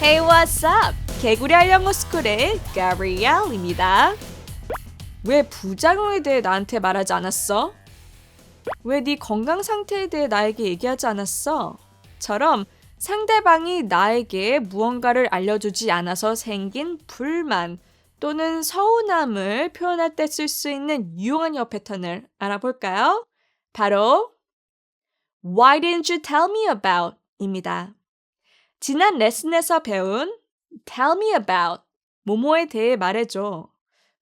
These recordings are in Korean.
Hey, what's up? 개구리 알영어 스쿨의 가브리엘입니다. 왜 부작용에 대해 나한테 말하지 않았어? 왜 네 건강 상태에 대해 나에게 얘기하지 않았어? 처럼 상대방이 나에게 무언가를 알려주지 않아서 생긴 불만 또는 서운함을 표현할 때 쓸 수 있는 유용한 영어 패턴을 알아볼까요? 바로 Why didn't you tell me about? 입니다. 지난 레슨에서 배운 tell me about 뭐뭐에 대해 말해줘.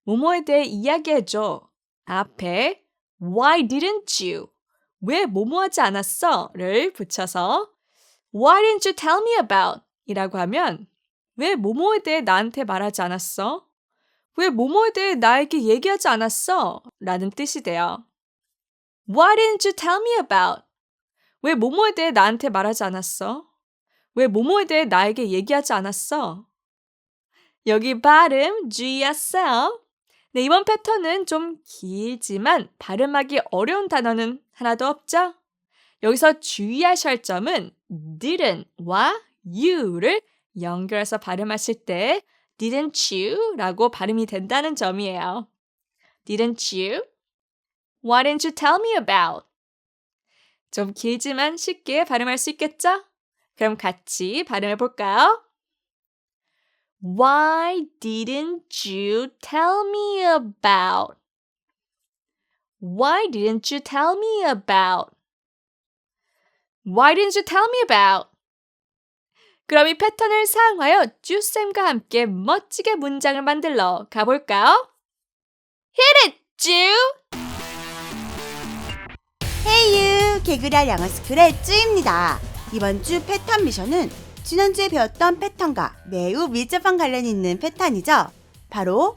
뭐뭐에 대해 이야기해줘. 앞에 why didn't you 왜 뭐뭐하지 않았어?를 붙여서 why didn't you tell me about 이라고 하면 왜 뭐뭐에 대해 나한테 말하지 않았어? 왜 뭐뭐에 대해 나에게 얘기하지 않았어? 라는 뜻이 돼요. Why didn't you tell me about? 왜 뭐뭐에 대해 나한테 말하지 않았어? 왜 뭐뭐에 대해 나에게 얘기하지 않았어? 여기 발음 주의하세요. 네, 이번 패턴은 좀 길지만 발음하기 어려운 단어는 하나도 없죠? 여기서 주의하실 점은 didn't와 you를 연결해서 발음하실 때 didn't you 라고 발음이 된다는 점이에요. didn't you? Why didn't you tell me about? 좀 길지만 쉽게 발음할 수 있겠죠? 그럼 같이 발음해 볼까요? Why didn't you tell me about? Why didn't you tell me about? Why didn't you tell me about? 그럼 이 패턴을 사용하여 쭈쌤과 함께 멋지게 문장을 만들러 가볼까요? Hit it, 쭈! 헤이유 개그랄 영어 스쿨의 쭈입니다. 이번 주 패턴 미션은 지난주에 배웠던 패턴과 매우 밀접한 관련이 있는 패턴이죠. 바로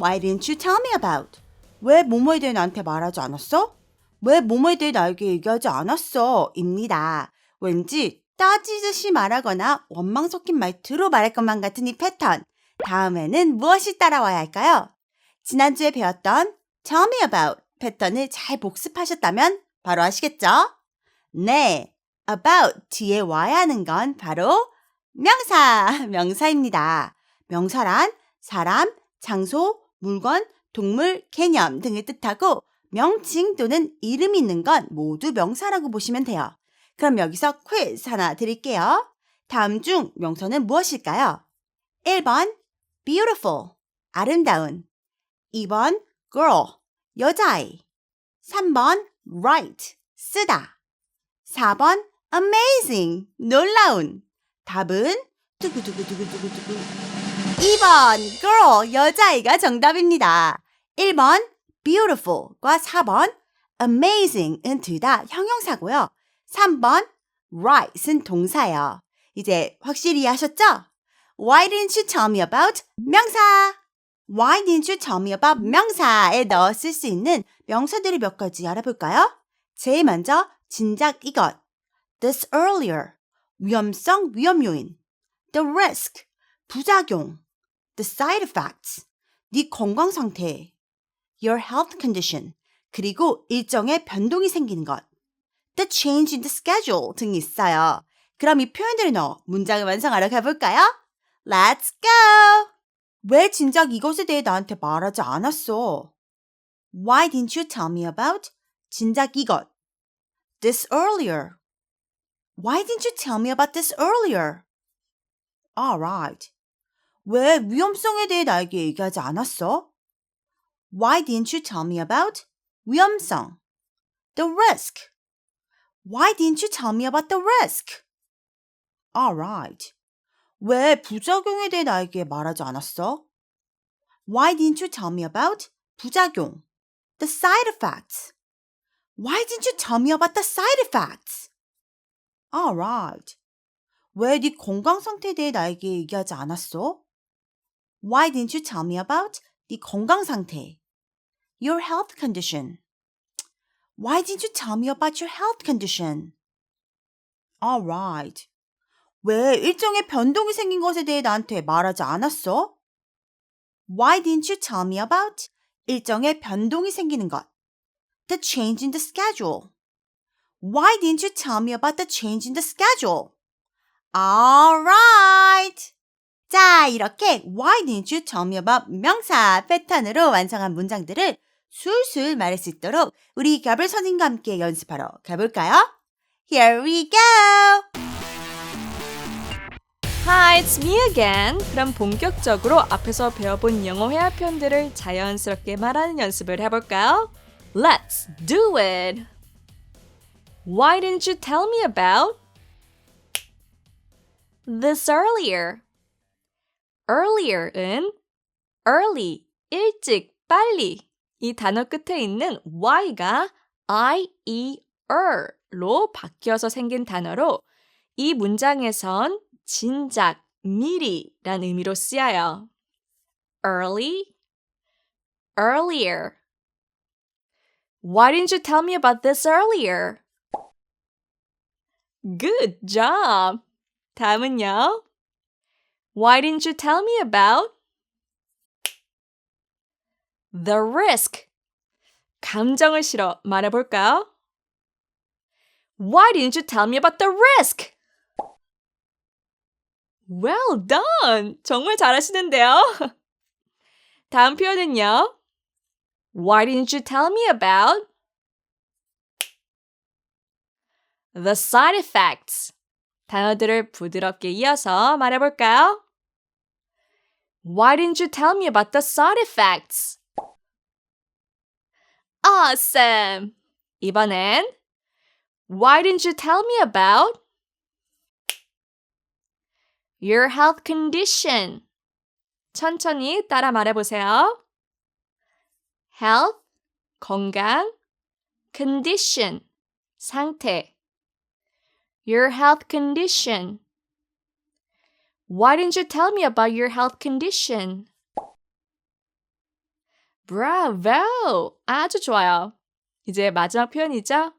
Why didn't you tell me about? 왜 뭐뭐에 대해 나한테 말하지 않았어? 왜 뭐뭐에 대해 나에게 얘기하지 않았어? 입니다. 왠지 따지듯이 말하거나 원망 섞인 말투로 말할 것만 같은 이 패턴. 다음에는 무엇이 따라와야 할까요? 지난주에 배웠던 Tell me about 패턴을 잘 복습하셨다면 바로 아시겠죠? 네, about 뒤에 와야 하는 건 바로 명사, 명사입니다. 명사란 사람, 장소, 물건, 동물, 개념 등을 뜻하고 명칭 또는 이름이 있는 건 모두 명사라고 보시면 돼요. 그럼 여기서 퀴즈 하나 드릴게요. 다음 중 명사는 무엇일까요? 1번 beautiful, 아름다운 2번 girl, 여자아이 3번 right, 쓰다 4번 amazing, 놀라운 답은 두구두구두구두구두구 2번 girl, 여자아이가 정답입니다. 1번 beautiful과 4번 amazing은 둘 다 형용사고요. 3번 right은 동사예요. 이제 확실히 하셨죠? Why didn't you tell me about 명사? Why didn't you tell me about 명사에 넣어 쓸 수 있는 명사들이 몇 가지 알아볼까요? 제일 먼저 진작 이것 this earlier 위험성 위험 요인 the risk 부작용 the side effects 네 건강 상태 your health condition 그리고 일정의 변동이 생기는 것 the change in the schedule 등이 있어요. 그럼 이 표현들을 넣어 문장을 완성하러 가볼까요? Let's go! 왜 진작 이것에 대해 나한테 말하지 않았어? Why didn't you tell me about 진작 이것? This earlier. Why didn't you tell me about this earlier? Alright. 왜 위험성에 대해 나에게 얘기하지 않았어? Why didn't you tell me about 위험성? The risk. Why didn't you tell me about the risk? Alright. 왜 부작용에 대해 나에게 말하지 않았어? Why didn't you tell me about 부작용? The side effects. Why didn't you tell me about the side effects? Alright. 왜 네 건강 상태에 대해 나에게 얘기하지 않았어? Why didn't you tell me about 네 건강 상태? Your health condition. Why didn't you tell me about your health condition? Alright. 왜 일정의 변동이 생긴 것에 대해 나한테 말하지 않았어? Why didn't you tell me about 일정의 변동이 생기는 것? The change in the schedule. Why didn't you tell me about the change in the schedule? Alright. 자, 이렇게 Why didn't you tell me about 명사 패턴으로 완성한 문장들을 술술 말할 수 있도록 우리 가블 선생님과 함께 연습하러 가볼까요? Here we go! Hi, it's me again. 그럼 본격적으로 앞에서 배워본 영어 회화 표현들을 자연스럽게 말하는 연습을 해볼까요? Let's do it. Why didn't you tell me about this earlier? earlier은 early, 일찍, 빨리 이 단어 끝에 있는 y가 i, e, er로 바뀌어서 생긴 단어로 이 문장에선 진작, 미리란 의미로 쓰여요. early, earlier. Why didn't you tell me about this earlier? Good job. 다음은요. Why didn't you tell me about the risk? 감정을 실어 말해볼까요? Why didn't you tell me about the risk? Well done! 정말 잘하시는데요? 다음 표현은요. Why didn't you tell me about the side effects? 단어들을 부드럽게 이어서 말해볼까요? Why didn't you tell me about the side effects? Awesome! 이번엔 Why didn't you tell me about your health condition? 천천히 따라 말해보세요. health, 건강, condition, 상태. Your health condition. Why didn't you tell me about your health condition? Bravo! 아주 좋아요. 이제 마지막 표현이죠?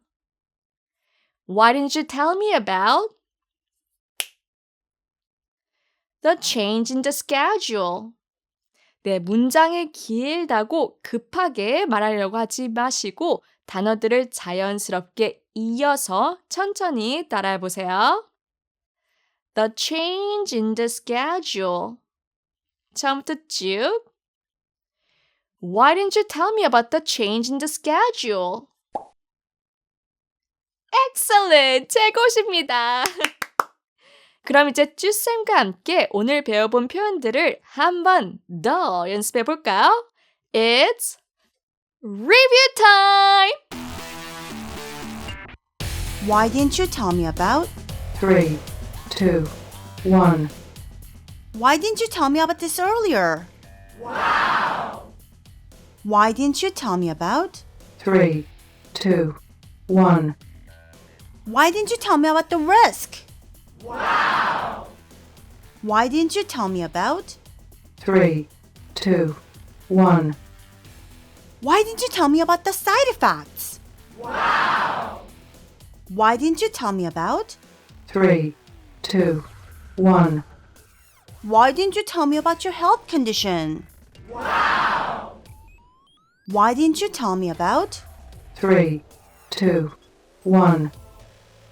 Why didn't you tell me about the change in the schedule? 네, 문장이 길다고 급하게 말하려고 하지 마시고 단어들을 자연스럽게 이어서 천천히 따라해 보세요. The change in the schedule. 처음부터 쭉. Why didn't you tell me about the change in the schedule? Excellent! 최고십니다. 그럼 이제 쭈쌤과 함께 오늘 배워본 표현들을 한 번 더 연습해 볼까요? It's review time! Why didn't you tell me about? three, two, one. Why didn't you tell me about this earlier? Wow! Why didn't you tell me about? Three, two, one. Why didn't you tell me about the risk? Wow! Why didn't you tell me about? Three, two, one. Why didn't you tell me about the side effects? Wow! Why didn't you tell me about? Three, two, one. Why didn't you tell me about your health condition? Wow! Why didn't you tell me about? Three, two, one.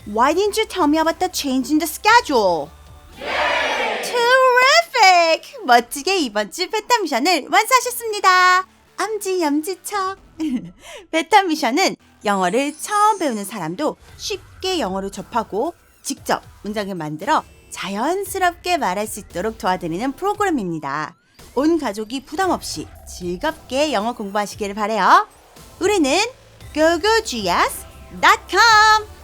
Why didn't you tell me about the change in the schedule? Terrific! 멋지게 이번 주 베타 미션을 완수하셨습니다. 엄지 염지척. 베타 미션은 영어를 처음 배우는 사람도 쉽게 영어를 접하고 직접 문장을 만들어 자연스럽게 말할 수 있도록 도와드리는 프로그램입니다. 온 가족이 부담 없이 즐겁게 영어 공부하시기를 바래요. 우리는 gogogs.com